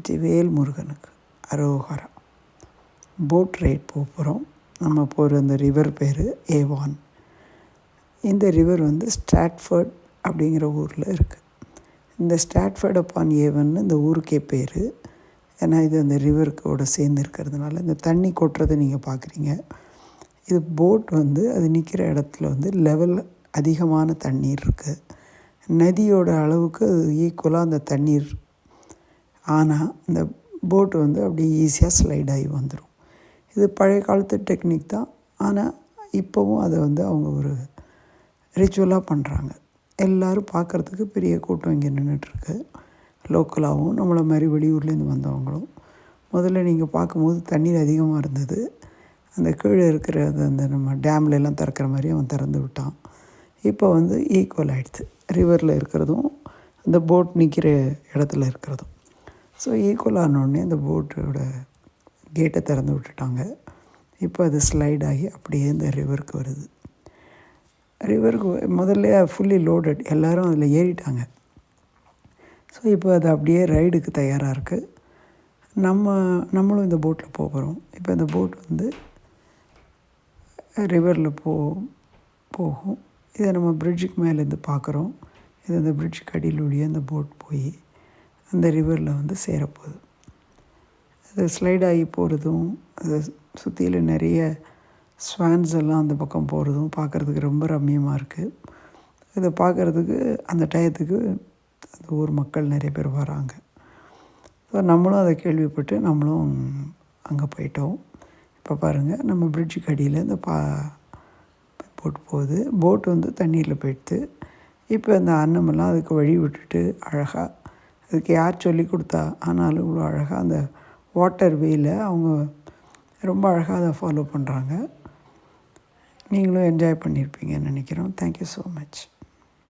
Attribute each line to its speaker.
Speaker 1: வெற்றிவேல் முருகனுக்கு அரோகரா. Boat ride போக போகிறோம் நம்ம போகிற அந்த ரிவர் பேர் ஏவான் இந்த ரிவர் வந்து ஸ்ட்ராட்ஃபர்ட் அப்படிங்கிற ஊரில் இருக்குது இந்த ஸ்ட்ராட்ஃபர்ட் அப்பான் ஏவன்னு இந்த ஊருக்கே பேர். ஏன்னா இது அந்த ரிவருக்கோட சேர்ந்து இருக்கிறதுனால இந்த தண்ணி கொட்டுறதை நீங்கள் பார்க்குறீங்க இது போட் வந்து அது நிற்கிற இடத்துல வந்து லெவல் அதிகமான தண்ணீர் இருக்குது நதியோட அளவுக்கு அது ஈக்குவலாக அந்த தண்ணீர் ஆனால் இந்த போட்டு வந்து அப்படியே ஈஸியாக ஸ்லைட் ஆகி வந்துடும் இது பழைய காலத்து டெக்னிக் தான். ஆனால் இப்போவும் அதை வந்து அவங்க ஒரு ரிச்சுவலாக பண்ணுறாங்க எல்லோரும் பார்க்குறதுக்கு பெரிய கூட்டம் இங்கே நின்றுட்டுருக்கு லோக்கலாகவும் நம்மளை மாதிரி வெளியூர்லேருந்து வந்தவங்களும். முதல்ல நீங்கள் பார்க்கும்போது தண்ணீர் அதிகமாக இருந்தது. அந்த கீழே இருக்கிற அந்த நம்ம டேம்லெலாம் திறக்கிற மாதிரி அவன் திறந்து விட்டான். இப்போ வந்து ஈக்குவல் ஆகிடுது ரிவரில் இருக்கிறதும் அந்த போட் நிற்கிற இடத்துல இருக்கிறதும். ஸோ ஈக்குவல் ஆனோடனே அந்த போட்டோட கேட்டை திறந்து விட்டுட்டாங்க. இப்போ அது ஸ்லைட் ஆகி அப்படியே இந்த ரிவருக்கு வருது. ரிவருக்கு முதல்ல ஃபுல்லி லோடட் எல்லோரும் அதில் ஏறிட்டாங்க. ஸோ இப்போ அது அப்படியே ரைடுக்கு தயாராக இருக்குது நம்ம நம்மளும் இந்த போட்டில் போகிறோம் இப்போ இந்த போட் வந்து ரிவரில் போ போகும். இதை நம்ம பிரிட்ஜுக்கு மேலேருந்து பார்க்குறோம். இது அந்த பிரிட்ஜுக்கு அடியில் ஒழிய அந்த போட் போய் அந்த ரிவரில் வந்து சேரப்போகுது. அது ஸ்லைட் ஆகி போகிறதும் அதை சுற்றியில் நிறைய ஸ்வான்ஸ் எல்லாம் அந்த பக்கம் போகிறதும் பார்க்குறதுக்கு ரொம்ப ரம்மியமாக இருக்குது இதை பார்க்குறதுக்கு அந்த டயத்துக்கு அந்த ஊர் மக்கள் நிறைய பேர் வராங்க. ஸோ நம்மளும் அதை கேள்விப்பட்டு நம்மளும் அங்கே போயிட்டோம். இப்போ பாருங்கள் நம்ம பிரிட்ஜுக்கு அடியில் இந்த பா போட்டு போகுது. போட் வந்து தண்ணீரில் போயிடுது. இப்போ இந்த அன்னமெல்லாம் அதுக்கு வழி விட்டுட்டு அழகாக அதுக்கு யார் சொல்லி கொடுத்தா? ஆனாலும் இவ்வளோ அழகாக அந்த வாட்டர் வேயில் அவங்க ரொம்ப அழகாக அதை ஃபாலோ பண்ணுறாங்க நீங்களும் என்ஜாய் பண்ணியிருப்பீங்கன்னு நினைக்கிறோம். Thank you so much